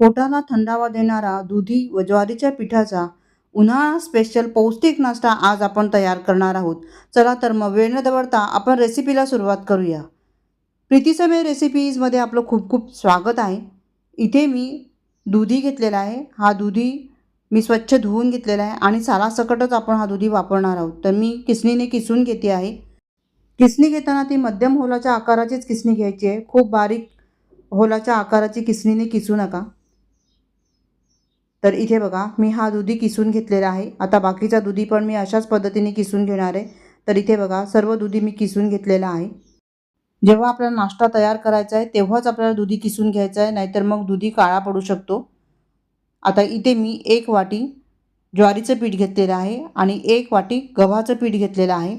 पोटाला थंडावा देणारा दुधी व ज्वारीच्या पिठाचा उन्हाळा स्पेशल पौष्टिक नाश्ता आज आपण तयार करणार आहोत. चला तर मग वेळ न दवडता आपण रेसिपीला सुरुवात करूया. प्रीतीसमय रेसिपीजमध्ये आपलं खूप खूप स्वागत आहे. इथे मी दुधी घेतलेला आहे. हा दुधी मी स्वच्छ धुवून घेतलेला आहे आणि सालासकटच आपण हा दुधी वापरणार आहोत. तर मी किसणीने किसून घेते आहे. किसणी घेताना ती मध्यम होलाच्या आकाराचीच किसणी घ्यायची आहे. खूप बारीक होलाच्या आकाराची किसणीने किसू नका. तर इथे बघा मी हा दुधी किसून घेतलेला आहे. आता बाकीचा दुधी पण मी अशाच पद्धतीने किसून घेणार आहे. तर इथे बघा सर्व दुधी मी किसून घेतलेला आहे. जेव्हा आपल्याला नाश्ता तयार करायचा आहे तेव्हाच आपल्याला दुधी किसून घ्यायचं आहे नाहीतर मग दुधी काळा पडू शकतो. आता इथे मी एक वाटी ज्वारीचं पीठ घेतलेलं आहे आणि एक वाटी गव्हाचं पीठ घेतलेलं आहे.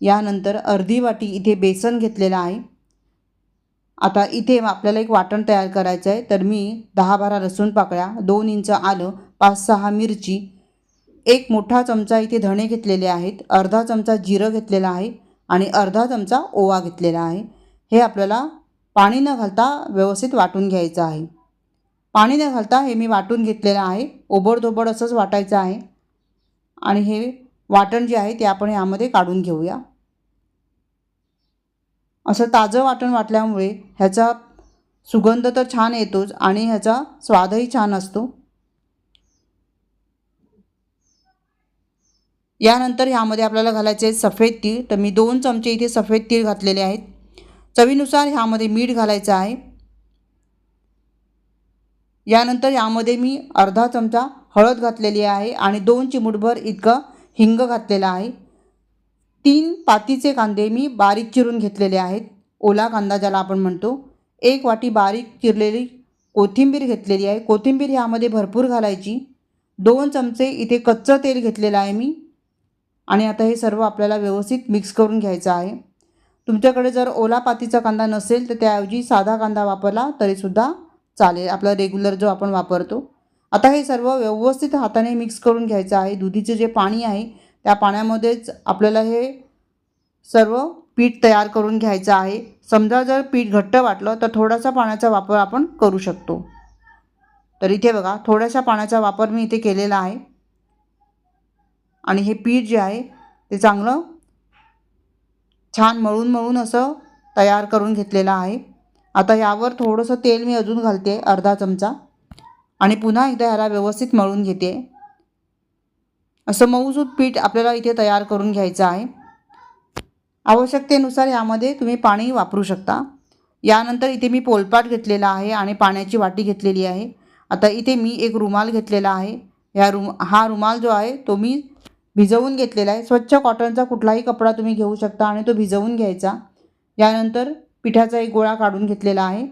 यानंतर अर्धी वाटी इथे बेसन घेतलेलं आहे. आता इथे आपल्याला एक वाटण तयार करायचं आहे. तर मी दहा बारा लसूण पाकळ्या दोन इंच आलं पाच सहा मिरची एक मोठा चमचा इथे धणे घेतलेले आहेत अर्धा चमचा जिरं घेतलेला आहे आणि अर्धा चमचा ओवा घेतलेला आहे. हे आपल्याला पाणी न घालता व्यवस्थित वाटून घ्यायचं आहे. पाणी न घालता हे मी वाटून घेतलेलं आहे. ओबडधोबड असंच वाटायचं आहे. आणि हे वाटण जे आहे ते आपण यामध्ये काढून घेऊया. असं ताजं वाटण वाटल्यामुळे ह्याचा सुगंध तर छान येतोच आणि ह्याचा स्वादही छान असतो. यानंतर ह्यामध्ये आपल्याला घालायचे आहे सफेद तीळ. तर मी दोन चमचे इथे सफेद तीळ घातलेले आहेत. चवीनुसार ह्यामध्ये मीठ घालायचं आहे. यानंतर यामध्ये मी अर्धा चमचा हळद घातलेली आहे आणि दोन चिमूटभर इतकं हिंग घातलेलं आहे. तीन पातीचे कांदे मी बारीक चिरून घेतलेले आहेत. ओला कांदा ज्याला आपण म्हणतो. एक वाटी बारीक चिरलेली कोथिंबीर घेतलेली आहे. कोथिंबीर ह्यामध्ये भरपूर घालायची. दोन चमचे इथे कच्चं तेल घेतलेलं आहे मी. आणि आता हे सर्व आपल्याला व्यवस्थित मिक्स करून घ्यायचं आहे. तुमच्याकडे जर ओला पातीचा कांदा नसेल तर त्याऐवजी साधा कांदा वापरला तरीसुद्धा चालेल. आपला रेग्युलर जो आपण वापरतो. आता हे सर्व व्यवस्थित हाताने मिक्स करून घ्यायचं आहे. दुधीचं जे पाणी आहे त्या पाण्यामध्येच आपल्याला हे सर्व पीठ तयार करून घ्यायचं आहे. समजा जर पीठ घट्ट वाटलं तर थोडासा पाण्याचा वापर आपण करू शकतो. तर इथे बघा थोड्याशा पाण्याचा वापर मी इथे केलेला आहे. आणि हे पीठ जे आहे ते चांगलं छान मळून मळून असं तयार करून घेतलेलं आहे. आता यावर थोडंसं तेल मी अजून घालते अर्धा चमचा. आणि पुन्हा एकदा ह्याला व्यवस्थित मळून घेते. असं मऊजूद पीठ आपल्याला इथे तयार करून घ्यायचं आहे. आवश्यकतेनुसार यामध्ये तुम्ही पाणी वापरू शकता. यानंतर इथे मी पोलपाट घेतलेला आहे आणि पाण्याची वाटी घेतलेली आहे. आता इथे मी एक रुमाल घेतलेला आहे. या रुम हा रुमाल जो आहे तो मी भिजवून घेतलेला आहे. स्वच्छ कॉटनचा कुठलाही कपडा तुम्ही घेऊ शकता आणि तो भिजवून घ्यायचा. यानंतर पिठाचा एक गोळा काढून घेतलेला आहे.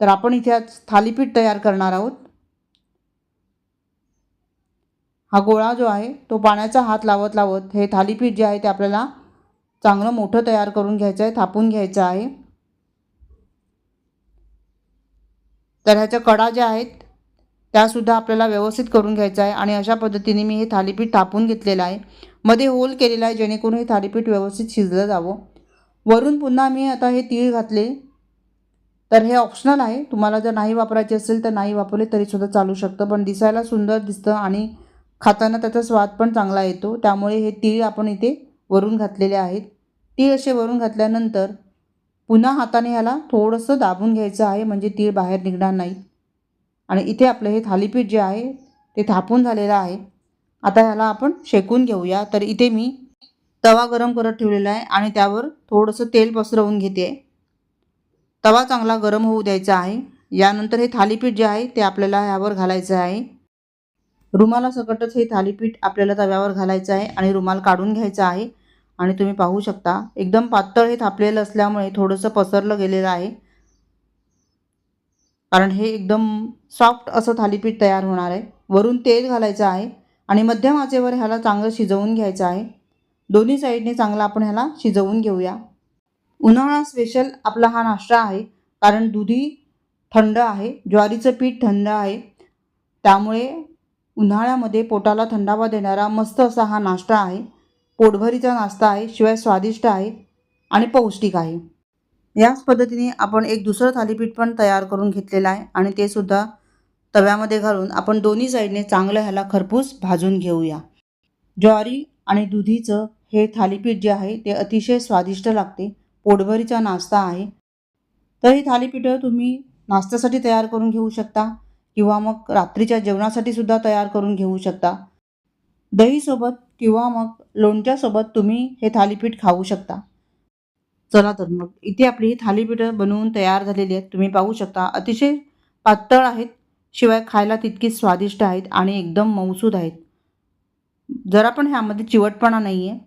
तर आपण इथे आज थालीपीठ तयार करणार आहोत. हा गोळा जो आहे तो पाण्याचा हात लावत लावत हे थालीपीठ जे आहे ते आपल्याला चांगलं मोठं तयार करून घ्यायचं आहे थापून घ्यायचं आहे. तर ह्याच्या कडा ज्या आहेत त्यासुद्धा आपल्याला व्यवस्थित करून घ्यायचं आहे आणि अशा पद्धतीने मी हे थालीपीठ थापून घेतलेलं आहे. मध्ये होल केलेला आहे जेणेकरून हे थालीपीठ व्यवस्थित शिजलं जावं. वरून पुन्हा मी आता हे तीळ घातले. तर हे ऑप्शनल आहे. तुम्हाला जर नाही वापरायचे असेल तर नाही वापरले तरीसुद्धा चालू शकतं पण दिसायला सुंदर दिसतं आणि खाताना त्याचा स्वाद पण चांगला येतो. त्यामुळे हे तीळ आपण इथे वरून घातलेले आहेत. तीळ असे वरून घातल्यानंतर पुन्हा हाताने ह्याला थोडंसं दाबून घ्यायचं आहे म्हणजे तीळ बाहेर निघणार नाही. आणि इथे आपलं हे थालीपीठ जे आहे ते थापून झालेलं आहे. आता ह्याला आपण शेकून घेऊया. तर इथे मी तवा गरम करत ठेवलेला आहे आणि त्यावर थोडंसं तेल पसरवून घेते. तवा चांगला गरम होऊ द्यायचा आहे. यानंतर हे थालीपीठ जे आहे ते आपल्याला ह्यावर घालायचं आहे. रुमाला सकटच हे थालीपीठ आपल्याला तव्यावर घालायचं आहे आणि रुमाल काढून घ्यायचा आहे. आणि तुम्ही पाहू शकता एकदम पातळ हे थापलेलं असल्यामुळे थोडंसं पसरलं गेलेलं आहे. कारण हे एकदम सॉफ्ट असं थालीपीठ तयार होणार आहे. वरून तेल घालायचं आहे आणि मध्यम आचेवर ह्याला चांगलं शिजवून घ्यायचं आहे. दोन्ही साईडने चांगला आपण ह्याला शिजवून घेऊया. उन्हाळा स्पेशल आपला हा नाश्ता आहे. कारण दुधी थंड आहे ज्वारीचं पीठ थंड आहे. त्यामुळे उन्हाळ्यामध्ये पोटाला थंडावा देणारा मस्त असा हा नाश्ता आहे. पोटभरीचा नाश्ता आहे शिवाय स्वादिष्ट आहे आणि पौष्टिक आहे. याच पद्धतीने आपण एक दुसरं थालीपीठ पण तयार करून घेतलेलं आहे आणि ते सुद्धा तव्यामध्ये घालून आपण दोन्ही साईडने चांगलं ह्याला खरपूस भाजून घेऊया. ज्वारी आणि दुधीचं हे थालीपीठ जे आहे ते अतिशय स्वादिष्ट लागते. पोटभरीचा नाश्ता आहे. तर ही थालीपीठं तुम्ही नाश्त्यासाठी तयार करून घेऊ शकता. किंवा मग रात्रीच्या जेवणासाठी सुद्धा तयार करून घेऊ शकता. दहीसोबत किंवा मग लोणच्यासोबत तुम्ही हे थालीपीठ खाऊ शकता. चला तर मग इथे आपली ही थालीपीठं बनवून तयार झालेली आहेत. तुम्ही पाहू शकता अतिशय पातळ आहेत. शिवाय खायला तितकीच स्वादिष्ट आहेत आणि एकदम मऊसूद आहेत. जरा पण ह्यामध्ये चिवटपणा नाही आहे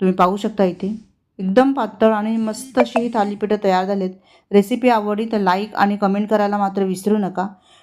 तुम्ही पाहू शकता इथे. एकदम पातळ आणि मस्त अशी ही थालीपीठं तयार झालीत. रेसिपी आवडली तर लाईक आणि कमेंट करायला मात्र विसरू नका.